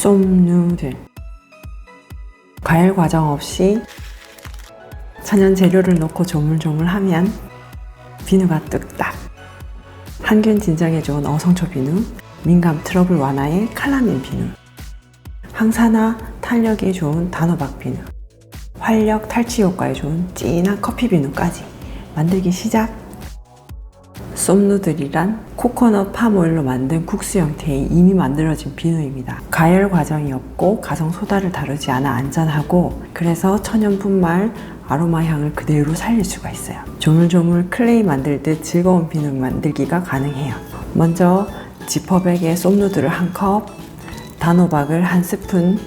쏨누들. 과열 과정 없이 천연 재료를 넣고 조물조물 하면 비누가 뚝딱. 항균 진정에 좋은 어성초 비누 민감 트러블 완화에 칼라민 비누 항산화 탄력에 좋은 단호박 비누 활력 탈취 효과에 좋은 진한 커피 비누까지 만들기 시작 쏨누들이란 코코넛 팜오일로 만든 국수 형태의 이미 만들어진 비누입니다. 가열 과정이 없고 가성 소다를 다루지 않아 안전하고 그래서 천연 분말 아로마 향을 그대로 살릴 수가 있어요. 조물조물 클레이 만들듯 즐거운 비누 만들기가 가능해요. 먼저 지퍼백에 쏨누들을 한 컵, 단호박을 한 스푼,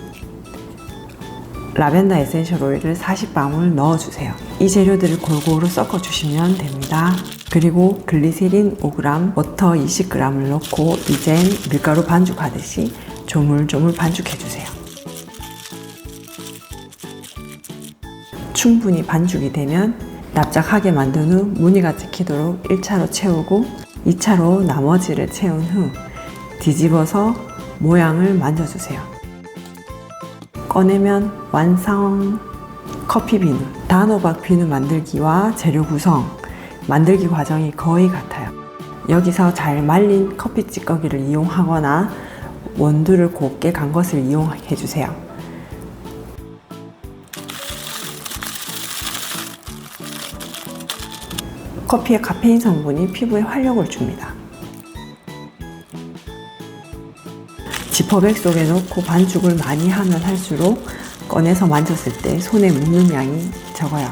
라벤더 에센셜 오일을 40방울 넣어주세요. 이 재료들을 골고루 섞어주시면 됩니다. 그리고 글리세린 5g, 워터 20g을 넣고 이젠 밀가루 반죽하듯이 조물조물 반죽해주세요. 충분히 반죽이 되면 납작하게 만든 후 무늬가 찍히도록 1차로 채우고 2차로 나머지를 채운 후 뒤집어서 모양을 만져주세요. 꺼내면 완성! 커피 비누, 단호박 비누 만들기와 재료 구성, 만들기 과정이 거의 같아요. 여기서 잘 말린 커피 찌꺼기를 이용하거나 원두를 곱게 간 것을 이용해 주세요. 커피의 카페인 성분이 피부에 활력을 줍니다. 지퍼백 속에 넣고 반죽을 많이 하면 할수록 꺼내서 만졌을 때 손에 묻는 양이 적어요.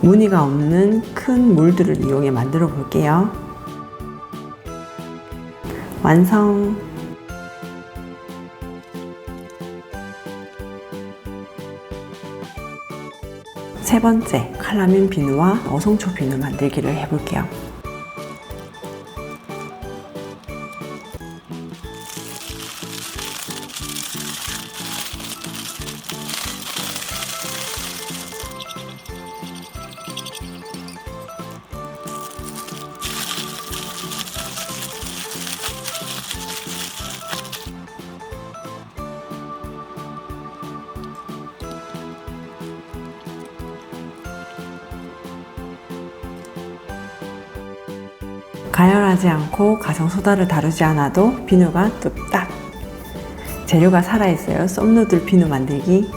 무늬가 없는 큰 물들을 이용해 만들어 볼게요. 완성! 세 번째, 칼라민 비누와 어성초 비누 만들기를 해볼게요. 가열하지 않고 가성 소다를 다루지 않아도 비누가 뚝딱. 재료가 살아있어요. 썸누들 비누 만들기